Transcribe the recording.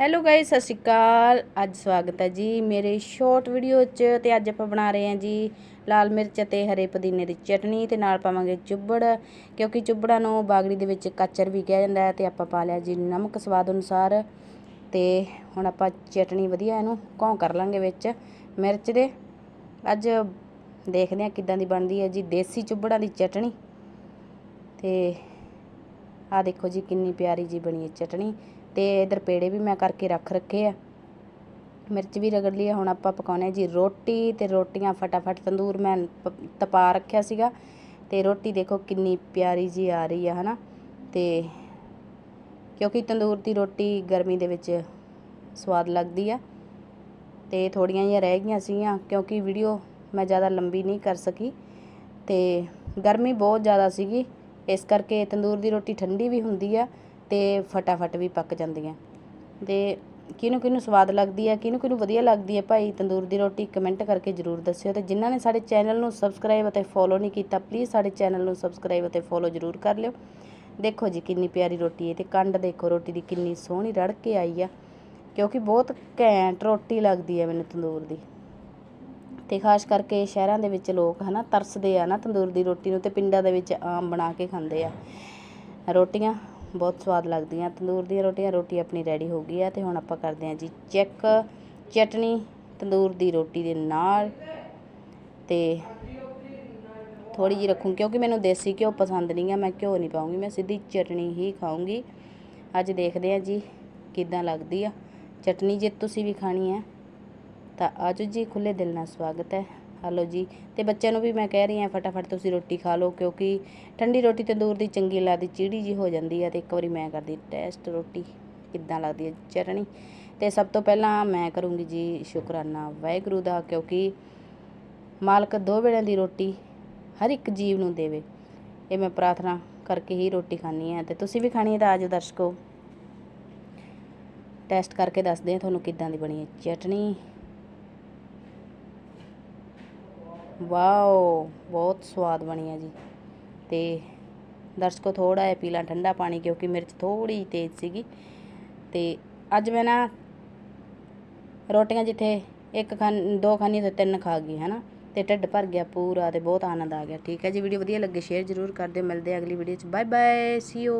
Hello guys ਸਤਿ ਸ਼੍ਰੀ ਅਕਾਲ। ਅੱਜ ਸਵਾਗਤ ਹੈ ਜੀ ਮੇਰੇ ਸ਼ਾਰਟ ਵੀਡੀਓ 'ਚ ਤੇ ਅੱਜ ਆਪਾਂ ਬਣਾ ਰਹੇ ਹਾਂ ਜੀ ਲਾਲ ਮਿਰਚ ਅਤੇ ਹਰੇ ਪੁਦੀਨੇ ਦੀ ਚਟਨੀ ਤੇ ਨਾਲ ਪਾਵਾਂਗੇ ਚੁੱਬੜ, ਕਿਉਂਕਿ ਚੁੱਬੜਾਂ ਨੂੰ ਬਾਗੜੀ ਦੇ ਵਿੱਚ ਕਾਚਰ ਵੀ ਕਿਹਾ ਜਾਂਦਾ ਹੈ ਤੇ ਆਪਾਂ ਪਾ ਲਿਆ ਜੀ ਨਮਕ ਸਵਾਦ ਅਨੁਸਾਰ। ਤੇ ਹੁਣ ਆਪਾਂ ਚਟਨੀ ਵਧੀਆ ਇਹਨੂੰ ਘੋਂ ਕਰ ਲਾਂਗੇ ਵਿੱਚ ਮਿਰਚ ਦੇ। ਅੱਜ ਦੇਖਦੇ ਹਾਂ ਕਿੱਦਾਂ ਦੀ ਬਣਦੀ ਹੈ ਜੀ ਦੇਸੀ ਚੁੱਬੜਾਂ ਦੀ ਚਟਨੀ। ਤੇ ਆ ਦੇਖੋ ਜੀ ਕਿੰਨੀ ਪਿਆਰੀ ਜੀ ਬਣੀ ਹੈ ਚਟਨੀ। ਤੇ ਇਧਰ ਪੇੜੇ ਵੀ ਮੈਂ ਕਰਕੇ ਰੱਖ ਰੱਖੇ ਆ। ਮਿਰਚ ਵੀ ਰਗੜ ਲਈ ਆ। ਹੁਣ ਆਪਾਂ ਪਕਾਉਣੇ ਜੀ ਰੋਟੀ ਤੇ ਰੋਟੀਆਂ ਫਟਾਫਟ ਤੰਦੂਰ ਮੈਂ ਪ- ਤਪਾ ਰੱਖਿਆ ਸੀਗਾ। ਤੇ ਰੋਟੀ ਦੇਖੋ ਕਿੰਨੀ ਪਿਆਰੀ ਜੀ ਆ ਰਹੀ ਆ, ਹਨਾ? ਤੇ ਕਿਉਂਕਿ ਤੰਦੂਰ ਦੀ ਰੋਟੀ ਗਰਮੀ ਦੇ ਵਿੱਚ ਸਵਾਦ ਲੱਗਦੀ ਆ। ਤੇ ਥੋੜੀਆਂ ਜਿਹੀਆਂ ਰਹਿ ਗਈਆਂ ਸੀਗੀਆਂ, ਕਿਉਂਕਿ ਵੀਡੀਓ ਮੈਂ ਜ਼ਿਆਦਾ ਲੰਬੀ ਨਹੀਂ ਕਰ ਸਕੀ। ਤੇ ਗਰਮੀ ਬਹੁਤ ਜ਼ਿਆਦਾ ਸੀਗੀ, ਇਸ ਕਰਕੇ ਤੰਦੂਰ ਦੀ ਰੋਟੀ ਠੰਡੀ ਵੀ ਹੁੰਦੀ ਆ ਅਤੇ ਫਟਾਫਟ ਵੀ ਪੱਕ ਜਾਂਦੀਆਂ। ਅਤੇ ਕਿਹਨੂੰ ਕਿਹਨੂੰ ਸਵਾਦ ਲੱਗਦੀ ਹੈ ਕਿਹਨੂੰ ਕਿਹਨੂੰ ਵਧੀਆ ਲੱਗਦੀ ਹੈ ਭਾਈ ਤੰਦੂਰ ਦੀ ਰੋਟੀ ਕਮੈਂਟ ਕਰਕੇ ਜਰੂਰ ਦੱਸਿਓ। ਅਤੇ ਜਿਨ੍ਹਾਂ ਨੇ ਸਾਡੇ ਚੈਨਲ ਨੂੰ ਸਬਸਕ੍ਰਾਈਬ ਅਤੇ ਫੋਲੋ ਨਹੀਂ ਕੀਤਾ ਪਲੀਜ਼ ਸਾਡੇ ਚੈਨਲ ਨੂੰ ਸਬਸਕ੍ਰਾਈਬ ਅਤੇ ਫੋਲੋ ਜਰੂਰ ਕਰ ਲਿਓ। ਦੇਖੋ ਜੀ ਕਿੰਨੀ ਪਿਆਰੀ ਰੋਟੀ ਹੈ ਤੇ ਕੰਡ ਦੇਖੋ, ਰੋਟੀ ਦੀ ਕਿੰਨੀ ਸੋਹਣੀ ਰੜ ਕੇ ਆਈ ਆ, ਕਿਉਂਕਿ ਬਹੁਤ ਘੈਂਟ ਰੋਟੀ ਲੱਗਦੀ ਹੈ ਮੈਨੂੰ ਤੰਦੂਰ ਦੀ। ਤੇ ਖਾਸ ਕਰਕੇ ਸ਼ਹਿਰਾਂ ਦੇ ਵਿੱਚ ਲੋਕ ਹਨਾ ਤਰਸਦੇ ਆ ਨਾ ਤੰਦੂਰ ਦੀ ਰੋਟੀ ਨੂੰ ਤੇ ਪਿੰਡਾਂ ਦੇ ਵਿੱਚ ਆਮ ਬਣਾ ਕੇ ਖਾਂਦੇ ਆ ਰੋਟੀਆਂ। ਬਹੁਤ ਸਵਾਦ ਲੱਗਦੀਆਂ। ਤੰਦੂਰ ਦੀਆਂ ਰੋਟੀਆਂ, ਰੋਟੀ ਆਪਣੀ ਰੈਡੀ ਹੋ ਗਈ ਆ ਤੇ ਹੁਣ ਆਪਾਂ ਕਰਦੇ ਹਾਂ ਜੀ ਚੈੱਕ ਚਟਨੀ, ਤੰਦੂਰ ਦੀ ਰੋਟੀ ਦੇ ਨਾਲ ਤੇ ਥੋੜੀ ਜਿਹੀ ਰੱਖੂੰ ਕਿਉਂਕਿ ਮੈਨੂੰ ਦੇਸੀ ਘਿਓ ਪਸੰਦ ਨਹੀਂ ਆ, ਮੈਂ ਘਿਓ ਨਹੀਂ ਪਾਉਂਗੀ, ਮੈਂ ਸਿੱਧੀ ਚਟਨੀ ਹੀ ਖਾਊਂਗੀ। ਅੱਜ ਦੇਖਦੇ ਆ ਜੀ ਕਿੱਦਾਂ ਲੱਗਦੀ ਆ। ਚਟਨੀ ਜੇ ਤੁਸੀਂ ਵੀ ਖਾਣੀ ਹੈ ਤਾਂ ਆਜੋ ਜੀ ਖੁੱਲੇ ਦਿਲ ਨਾਲ ਸਵਾਗਤ ਹੈ। ਹਲੋ ਜੀ। ਤੇ ਬੱਚਿਆਂ ਨੂੰ ਵੀ ਮੈਂ ਕਹਿ ਰਹੀ ਹਾਂ, ਫਟਾਫਟ ਤੁਸੀਂ ਰੋਟੀ ਖਾ ਲਓ, ਕਿਉਂਕਿ ਠੰਡੀ ਰੋਟੀ ਤੰਦੂਰ ਦੀ ਚੰਗੀ ਲੱਗਦੀ, ਚੀੜੀ ਜੀ ਹੋ ਜਾਂਦੀ ਹੈ ਤੇ ਇੱਕ ਵਾਰੀ ਮੈਂ ਕਰਦੀ ਟੈਸਟ ਰੋਟੀ, ਕਿੱਦਾਂ ਲੱਗਦੀ ਹੈ ਚਟਣੀ। ਤੇ ਸਭ ਤੋਂ ਪਹਿਲਾਂ ਮੈਂ ਕਰੂੰਗੀ ਜੀ ਸ਼ੁਕਰਾਨਾ ਵਾਹਿਗੁਰੂ ਦਾ, ਕਿਉਂਕਿ ਮਾਲਕ ਦੋ ਵੇਲਿਆਂ ਦੀ ਰੋਟੀ ਹਰ ਇੱਕ ਜੀਵ ਨੂੰ ਦੇਵੇ। ਇਹ ਮੈਂ ਪ੍ਰਾਰਥਨਾ ਕਰਕੇ ਹੀ ਰੋਟੀ ਖਾਣੀ ਹੈ। ਤੇ ਤੁਸੀਂ ਵੀ ਖਾਣੀ ਹੈ ਤਾਂ ਆਜੋ ਦਰਸ਼ਕੋ। ਟੈਸਟ ਕਰਕੇ ਦੱਸਦੇ ਹਾਂ ਤੁਹਾਨੂੰ ਕਿੱਦਾਂ ਦੀ ਬਣੀ ਹੈ ਚਟਣੀ। ਵਾਓ, ਬਹੁਤ ਸਵਾਦ ਬਣੀ ਆ ਜੀ। ਤੇ ਦਰਸ਼ਕੋ ਥੋੜਾ ਜਿਹਾ ਪੀਲਾ ਠੰਡਾ ਪਾਣੀ, ਕਿਉਂਕਿ ਮਿਰਚ ਥੋੜੀ ਤੇਜ਼ ਸੀਗੀ। ਤੇ ਅੱਜ ਮੈਂ ਨਾ ਰੋਟੀਆਂ ਜਿੱਥੇ ਇੱਕ ਖਾਨ, ਦੋ ਖਾਣੀ ਤੇ ਤਿੰਨ ਖਾ ਗਈ, ਹਨਾ? ਤੇ ਢਿੱਡ ਭਰ ਗਿਆ ਪੂਰਾ ਤੇ ਬਹੁਤ ਆਨੰਦ ਆ ਗਿਆ। ਠੀਕ ਹੈ ਜੀ, ਵੀਡੀਓ ਵਧੀਆ ਲੱਗੇ, ਸ਼ੇਅਰ ਜ਼ਰੂਰ ਕਰ ਦਿਓ। ਮਿਲਦੇ ਆ ਅਗਲੀ ਵੀਡੀਓ 'ਚ। Bye bye see you